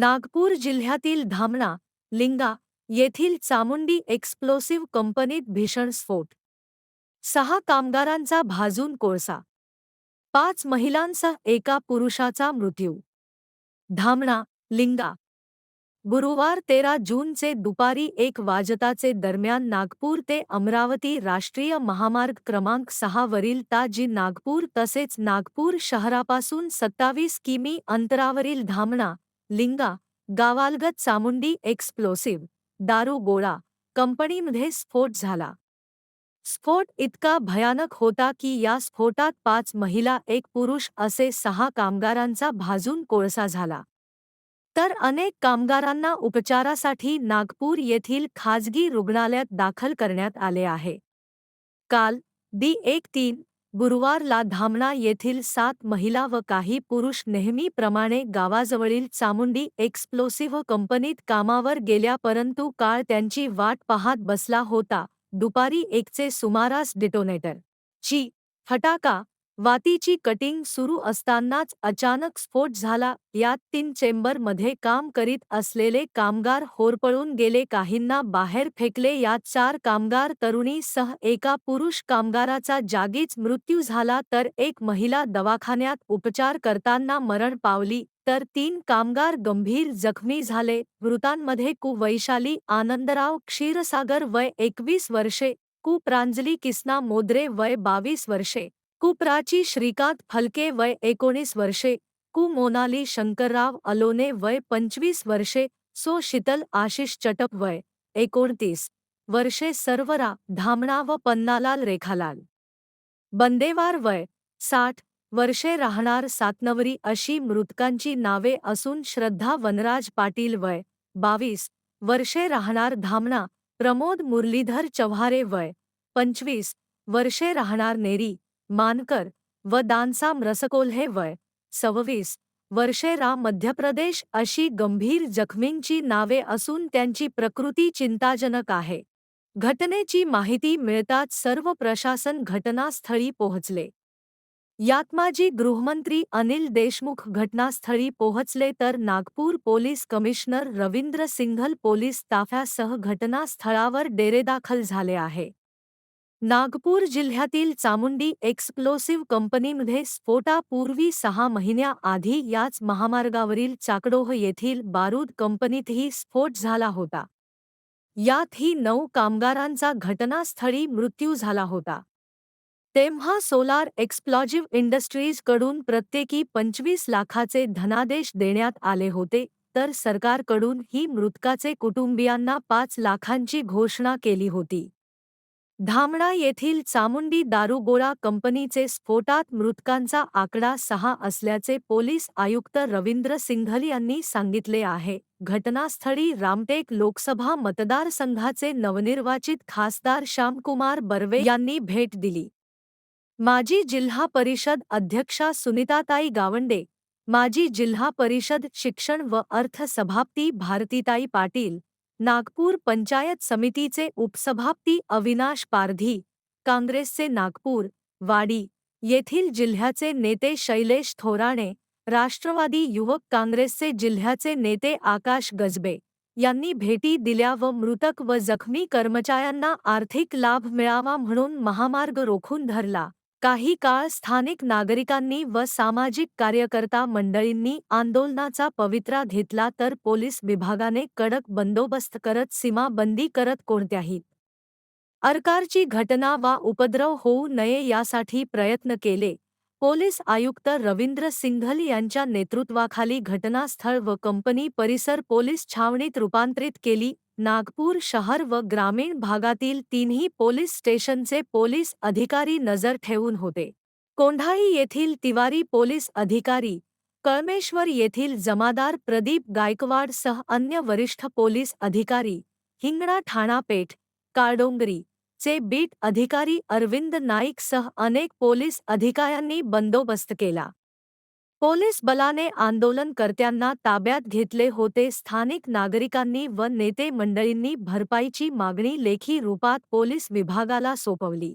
नागपूर जिल्ह्यातील धामणा लिंगा येथील चामुंडी एक्सप्लोसिव्ह कंपनीत भीषण स्फोट. सहा कामगारांचा भाजून कोळसा. पाच महिलांसह एका पुरुषाचा मृत्यू. धामणा लिंगा. गुरुवार तेरा जूनचे दुपारी एक वाजताचे दरम्यान नागपूर ते अमरावती राष्ट्रीय महामार्ग क्रमांक सहावरील ताजी नागपूर तसेच नागपूर शहरापासून सत्तावीस किमी अंतरावरील धामणा लिंगा, गावालगत चामुंडी एक्सप्लोसिव्ह, दारू गोळा, कंपनीमध्ये स्फोट झाला. स्फोट इतका भयानक होता की या स्फोटात पाच महिला, एक पुरुष असे सहा कामगारांचा भाजून कोळसा झाला. तर अनेक कामगारांना उपचारासाठी नागपूर येथील खाजगी रुग्णालयात दाखल करण्यात आले आहे. काल, दी एक तीन गुरुवारला धामणा येथील सात महिला व काही पुरुष नेहमीप्रमाणे गावाजवळील चामुंडी एक्सप्लोसिव्ह कंपनीत कामावर गेल्या परंतु काळ त्यांची वाट पाहत बसला होता. दुपारी एकचे सुमारास डिटोनेटर. ची. फटाका वातीची कटिंग सुरू असतानाच अचानक स्फोट झाला. यात तीन चेंबरमध्ये काम करीत असलेले कामगार होरपळून गेले. काहींना बाहेर फेकले. यात चार कामगार तरुणीसह एका पुरुष कामगाराचा जागीच मृत्यू झाला. तर एक महिला दवाखान्यात उपचार करताना मरण पावली. तर तीन कामगार गंभीर जखमी झाले. मृतांमध्ये कु. वैशाली आनंदराव क्षीरसागर वय एकवीस वर्षे कु. प्रांजली किसना मोद्रे वय बावीस वर्षे. कुप्राची श्रीकांत फलके वय एकोणीस वर्षे कु मोनाली शंकरराव अलोने वय पंचवीस वर्षे सो शीतल आशिष चटप वय एकोणतीस वर्षे सर्वरा धामणा व पन्नालाल रेखालाल. बंदेवार वय साठ वर्षे राहणार सातनवरी अशी मृतकांची नावे असून श्रद्धा वनराज पाटील वय बावीस वर्षे राहणार धामणा प्रमोद मुरलीधर चव्हारे वय पंचवीस वर्षे राहणार नेरी मानकर व दानसाम रसकोल्हे वय सव्वीस. वर्षे रा मध्य प्रदेश अशी गंभीर जखमींची नावे असून त्यांची प्रकृती चिंताजनक आहे. घटनेची माहिती मिळताच सर्व प्रशासन घटनास्थळी पोहोचले. यात माजी गृहमंत्री अनिल देशमुख घटनास्थळी पोहोचले तर Nagpur police commissioner Ravindra Singhal police ताफ्यासह घटनास्थळावर डेरेदाखल झाले आहे. नागपूर जिल्ह्यातील चामुंडी एक्सप्लोसिव्ह कंपनीमध्ये स्फोटापूर्वी सहा महिन्याआधी याच महामार्गावरील चाकडोह येथील बारूद कंपनीतही स्फोट झाला होता. यातही नऊ कामगारांचा घटनास्थळी मृत्यू झाला होता. तेव्हा सोलार एक्सप्लॉजिव्ह इंडस्ट्रीजकडून प्रत्येकी पंचवीस लाखाचे धनादेश देण्यात आले होते तर सरकारकडून ही मृतकाचे कुटुंबियांना पाच लाखांची घोषणा केली होती. धामणा येथील चामुंडी दारुगोळा कंपनीचे स्फोटात मृतकांचा आकडा सहा असल्याचे पोलीस आयुक्त रवींद्र सिंघल यांनी सांगितले आहे. घटनास्थळी रामटेक लोकसभा मतदारसंघाचे नवनिर्वाचित खासदार श्यामकुमार बर्वे यांनी भेट दिली. माजी जिल्हा परिषद अध्यक्षा सुनीताताई गावंडे माजी जिल्हा परिषद शिक्षण व अर्थ सभापती भारतीताई पाटील नागपूर पंचायत समितीचे उपसभापती अविनाश पारधी काँग्रेसचे नागपूर वाडी येथील जिल्ह्याचे नेते शैलेश थोराणे राष्ट्रवादी युवक काँग्रेसचे जिल्ह्याचे नेते आकाश गजबे यांनी भेटी दिल्या व मृतक व जखमी कर्मचाऱ्यांना आर्थिक लाभ मिळावा म्हणून महामार्ग रोखून धरला. काही काळ स्थानिक नागरिकांनी व सामाजिक कार्यकर्ता मंडळींनी आंदोलनाचा पवित्रा घेतला तर पोलीस विभागाने कडक बंदोबस्त करत सीमाबंदी करत कोणत्याही अरकारची घटना वा उपद्रव होऊ नये यासाठी प्रयत्न केले. पोलीस आयुक्त रवींद्र सिंघल यांच्या नेतृत्वाखाली घटनास्थळ व कंपनी परिसर पोलीस छावणीत रूपांतरित केली. नागपूर शहर व ग्रामीण भागातील तिन्ही पोलीस स्टेशनचे पोलीस अधिकारी नजर ठेवून होते. कोंढाई येथील तिवारी पोलीस अधिकारी कळमेश्वर येथील जमादार प्रदीप गायकवाड सह अन्य वरिष्ठ पोलीस अधिकारी हिंगणा ठाणापेठ काळडोंगरी चे बीट अधिकारी अरविंद नाईकसह अनेक पोलीस अधिकाऱ्यांनी बंदोबस्त केला. पोलीस बलाने आंदोलनकर्त्यांना ताब्यात घेतले होते. स्थानिक नागरिकांनी व नेते मंडळींनी भरपाईची मागणी लेखी रूपात पोलीस विभागाला सोपवली.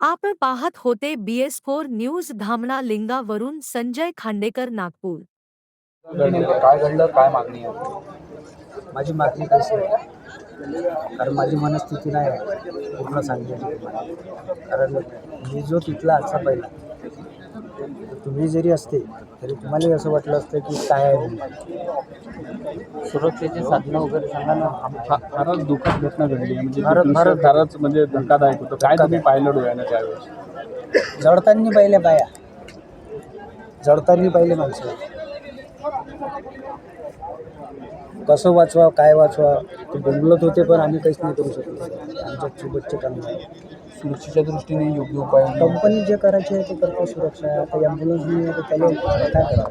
आपण पाहत होते बीएस फोर न्यूज धामणा लिंगावरून संजय खांडेकर नागपूर. काय घडलं? काय मागणी आहे? माझी मागणी कशी आहे? कारण माझी मनस्थिती नाही. आहे पूर्ण सांगितली कारण मी जो तिथला असा पहिला तुम्ही जरी असते तरी तुम्हालाही असं वाटलं असतं की काय आहे. सुरक्षेचे साधनं वगैरे सांगा ना. फारच दुःखद घटना घडली म्हणजे ते फारच- दृश्य फारच- म्हणजे धक्कादायक होतं. काय तुम्ही पाहिलं डोळ्यानं त्यावेळेस? जडतांनी पाहिले बाया जडतांनी पाहिले माणसं. कसं वाचवा काय वाचवा ते बोंबलत होते पण आम्ही काहीच नाही करू शकलो. आमच्या सोबतचे काम सुरक्षेच्या दृष्टीने योग्य उपाय कंपनी जे करायचे आहे ते करतो सुरक्षा आता ॲम्ब्युलन्स नाही आहे तर त्याला काय करावं?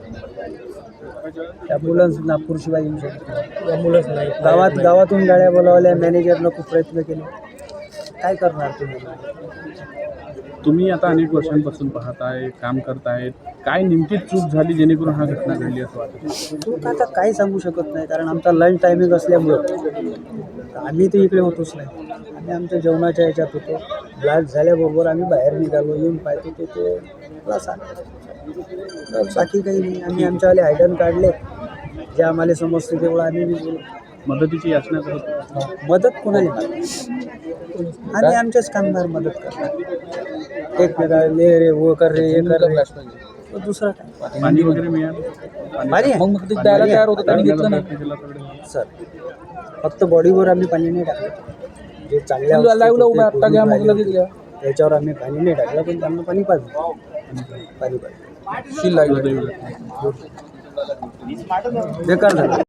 ॲम्ब्युलन्स नागपूरशिवाय येऊ शकतो ॲम्ब्युलन्स नाही. गावात गावातून गाड्या बोलावल्या मॅनेजरनं खूप प्रयत्न केले. काय करणार तुम्ही? तुम्ही आता अनेक वर्षांपासून पाहताय काम करतायत काय नेमकी चूक झाली जेणेकरून हा घटना घडली असं वाटतं? चूक आता काही सांगू शकत नाही कारण आमचा लंच टायमिंग असल्यामुळं आम्ही तर इकडे होतोच नाही. आम्ही आमच्या जेवणाच्या याच्यात होतो. ब्लास्ट झाल्याबरोबर आम्ही बाहेर निघालो येऊन पाहतो ते ते. बाकी काही नाही. आम्ही आमच्यावाले आयडन काढले. जे आम्हाला समजते तेवढं आम्ही. मदतीची याचना करत मदत कोणाला? आम्ही आमचेच कामगार मदत एकमेकाला ले रे वो कर रे हे कर रे. तो दुसरा काय? पाणी वगैरे मिळालं? पाणी? मग मग ते द्यायला तयार होतं त्यांनी घेतलं नाही. सर फक्त बॉडीवर आम्ही पाणी नाही टाकलं. जे चांगल्या तुला अवस्थेत live ला होते, उभं आत्ता घ्या, मग लगेच घ्या. त्याच्यावर आम्ही पाणी नाही टाकलं पण त्यांना पाणी पाहिजे पाणी पाहिजे शील लागली. बेकार झालं